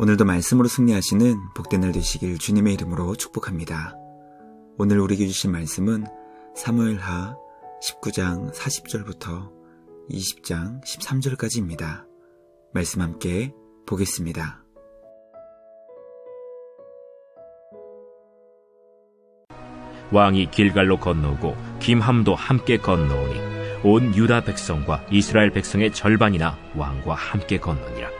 오늘도 말씀으로 승리하시는 복된 날 되시길 주님의 이름으로 축복합니다. 오늘 우리에게 주신 말씀은 사무엘하 19장 40절부터 20장 13절까지입니다. 말씀 함께 보겠습니다. 왕이 길갈로 건너오고 김함도 함께 건너오니 온 유다 백성과 이스라엘 백성의 절반이나 왕과 함께 건너니라.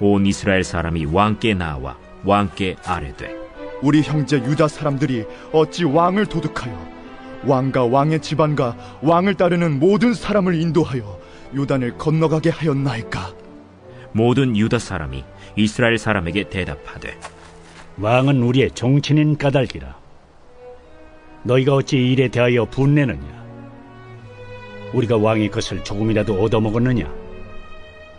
온 이스라엘 사람이 왕께 나와 왕께 아뢰되 우리 형제 유다 사람들이 어찌 왕을 도둑하여 왕과 왕의 집안과 왕을 따르는 모든 사람을 인도하여 요단을 건너가게 하였나이까 모든 유다 사람이 이스라엘 사람에게 대답하되 왕은 우리의 정치인 까닭이라. 너희가 어찌 이 일에 대하여 분내느냐? 우리가 왕의 것을 조금이라도 얻어먹었느냐?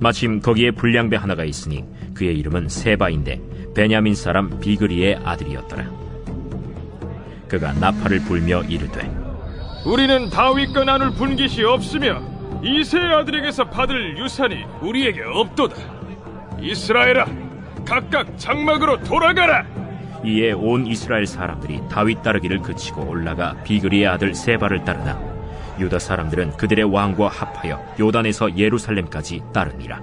마침 거기에 불량배 하나가 있으니 그의 이름은 세바인데 베냐민 사람 비그리의 아들이었더라. 그가 나팔을 불며 이르되 우리는 다윗과 나눌 분깃이 없으며 이세의 아들에게서 받을 유산이 우리에게 없도다. 이스라엘아, 각각 장막으로 돌아가라. 이에 온 이스라엘 사람들이 다윗 따르기를 그치고 올라가 비그리의 아들 세바를 따르나 유다 사람들은 그들의 왕과 합하여 요단에서 예루살렘까지 따르니라.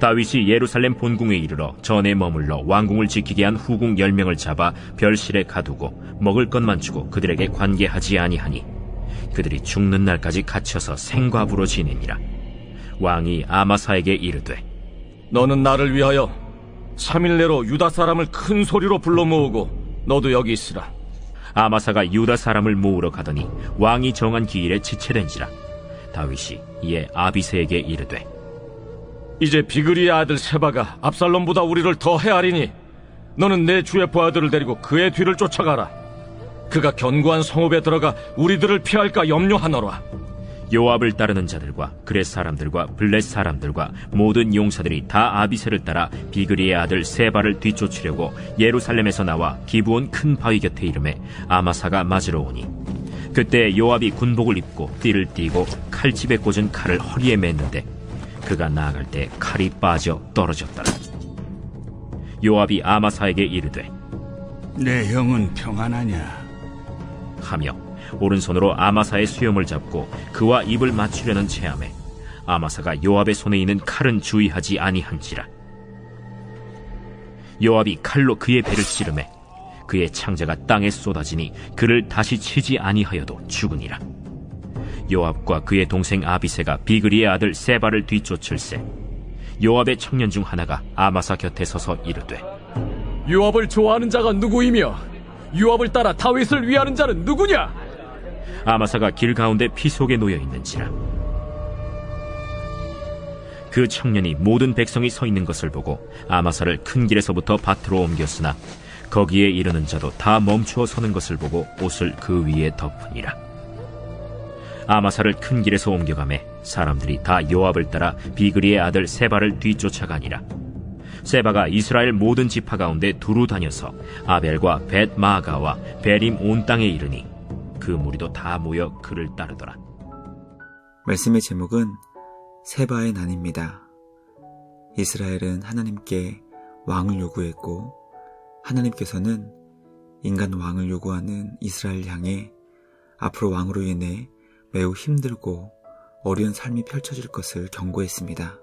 다윗이 예루살렘 본궁에 이르러 전에 머물러 왕궁을 지키게 한 후궁 열 명을 잡아 별실에 가두고 먹을 것만 주고 그들에게 관계하지 아니하니 그들이 죽는 날까지 갇혀서 생과부로 지내니라. 왕이 아마사에게 이르되 너는 나를 위하여 3일 내로 유다 사람을 큰 소리로 불러 모으고 너도 여기 있으라. 아마사가 유다 사람을 모으러 가더니 왕이 정한 기일에 지체된지라 다윗이 이에 아비세에게 이르되 이제 비그리의 아들 세바가 압살롬보다 우리를 더 헤아리니 너는 내 주의 부하들을 데리고 그의 뒤를 쫓아가라. 그가 견고한 성읍에 들어가 우리들을 피할까 염려하노라. 요압을 따르는 자들과 그렛 사람들과 블렛 사람들과 모든 용사들이 다 아비세를 따라 비그리의 아들 세바를 뒤쫓으려고 예루살렘에서 나와 기부온 큰 바위 곁에 이름에 아마사가 맞으러 오니 그때 요압이 군복을 입고 띠를 띠고 칼집에 꽂은 칼을 허리에 맸는데 그가 나아갈 때 칼이 빠져 떨어졌더라 요압이 아마사에게 이르되 내 형은 평안하냐? 하며 오른손으로 아마사의 수염을 잡고 그와 입을 맞추려는 체함에 아마사가 요압의 손에 있는 칼은 주의하지 아니한지라 요압이 칼로 그의 배를 찌르매 그의 창자가 땅에 쏟아지니 그를 다시 치지 아니하여도 죽으니라 요압과 그의 동생 아비세가 비그리의 아들 세바를 뒤쫓을세 요압의 청년 중 하나가 아마사 곁에 서서 이르되 유압을 좋아하는 자가 누구이며 유압을 따라 다윗을 위하는 자는 누구냐? 아마사가 길 가운데 피 속에 놓여 있는지라. 그 청년이 모든 백성이 서 있는 것을 보고 아마사를 큰 길에서부터 밭으로 옮겼으나 거기에 이르는 자도 다 멈추어 서는 것을 보고 옷을 그 위에 덮으니라. 아마사를 큰 길에서 옮겨가매 사람들이 다 요압을 따라 비그리의 아들 세바를 뒤쫓아가니라. 세바가 이스라엘 모든 지파 가운데 두루 다녀서 아벨과 벳 마가와 베림 온 땅에 이르니 그 무리도 다 모여 그를 따르더라. 말씀의 제목은 세바의 난입니다. 이스라엘은 하나님께 왕을 요구했고 하나님께서는 인간 왕을 요구하는 이스라엘 향해 앞으로 왕으로 인해 매우 힘들고 어려운 삶이 펼쳐질 것을 경고했습니다.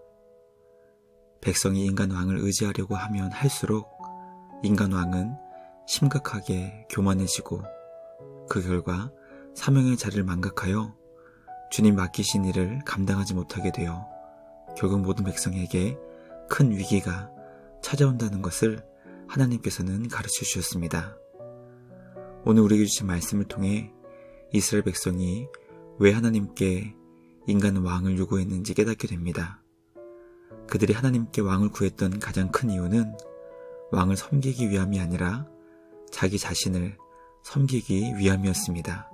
백성이 인간 왕을 의지하려고 하면 할수록 인간 왕은 심각하게 교만해지고 그 결과 사명의 자리를 망각하여 주님 맡기신 일을 감당하지 못하게 되어 결국 모든 백성에게 큰 위기가 찾아온다는 것을 하나님께서는 가르쳐 주셨습니다. 오늘 우리에게 주신 말씀을 통해 이스라엘 백성이 왜 하나님께 인간은 왕을 요구했는지 깨닫게 됩니다. 그들이 하나님께 왕을 구했던 가장 큰 이유는 왕을 섬기기 위함이 아니라 자기 자신을 섬기기 위함이었습니다.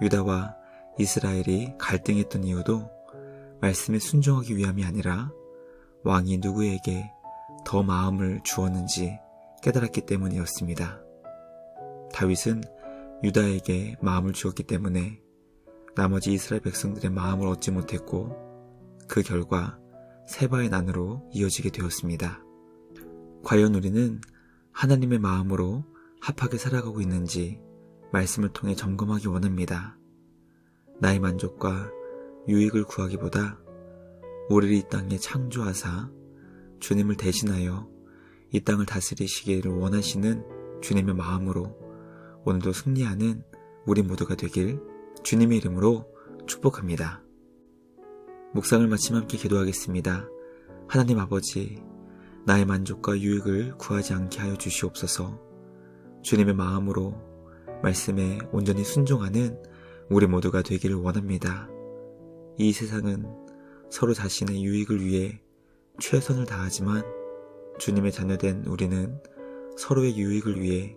유다와 이스라엘이 갈등했던 이유도 말씀에 순종하기 위함이 아니라 왕이 누구에게 더 마음을 주었는지 깨달았기 때문이었습니다. 다윗은 유다에게 마음을 주었기 때문에 나머지 이스라엘 백성들의 마음을 얻지 못했고 그 결과 세바의 난으로 이어지게 되었습니다. 과연 우리는 하나님의 마음으로 합하게 살아가고 있는지 말씀을 통해 점검하기 원합니다. 나의 만족과 유익을 구하기보다 우리를 이 땅에 창조하사 주님을 대신하여 이 땅을 다스리시기를 원하시는 주님의 마음으로 오늘도 승리하는 우리 모두가 되길 주님의 이름으로 축복합니다. 묵상을 마치면 함께 기도하겠습니다. 하나님 아버지, 나의 만족과 유익을 구하지 않게 하여 주시옵소서. 주님의 마음으로 말씀에 온전히 순종하는 우리 모두가 되기를 원합니다. 이 세상은 서로 자신의 유익을 위해 최선을 다하지만 주님의 자녀된 우리는 서로의 유익을 위해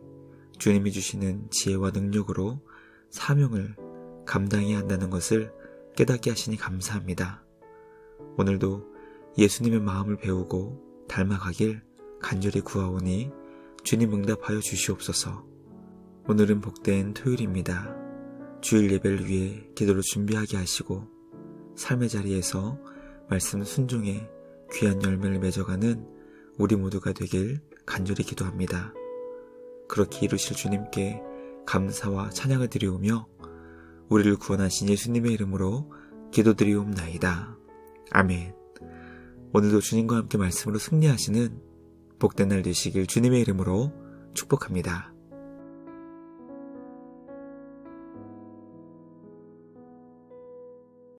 주님이 주시는 지혜와 능력으로 사명을 감당해야 한다는 것을 깨닫게 하시니 감사합니다. 오늘도 예수님의 마음을 배우고 닮아가길 간절히 구하오니 주님 응답하여 주시옵소서. 오늘은 복된 토요일입니다. 주일 예배를 위해 기도를 준비하게 하시고 삶의 자리에서 말씀 순종에 귀한 열매를 맺어가는 우리 모두가 되길 간절히 기도합니다. 그렇게 이루실 주님께 감사와 찬양을 드리오며 우리를 구원하신 예수님의 이름으로 기도드리옵나이다. 아멘. 오늘도 주님과 함께 말씀으로 승리하시는 복된 날 되시길 주님의 이름으로 축복합니다.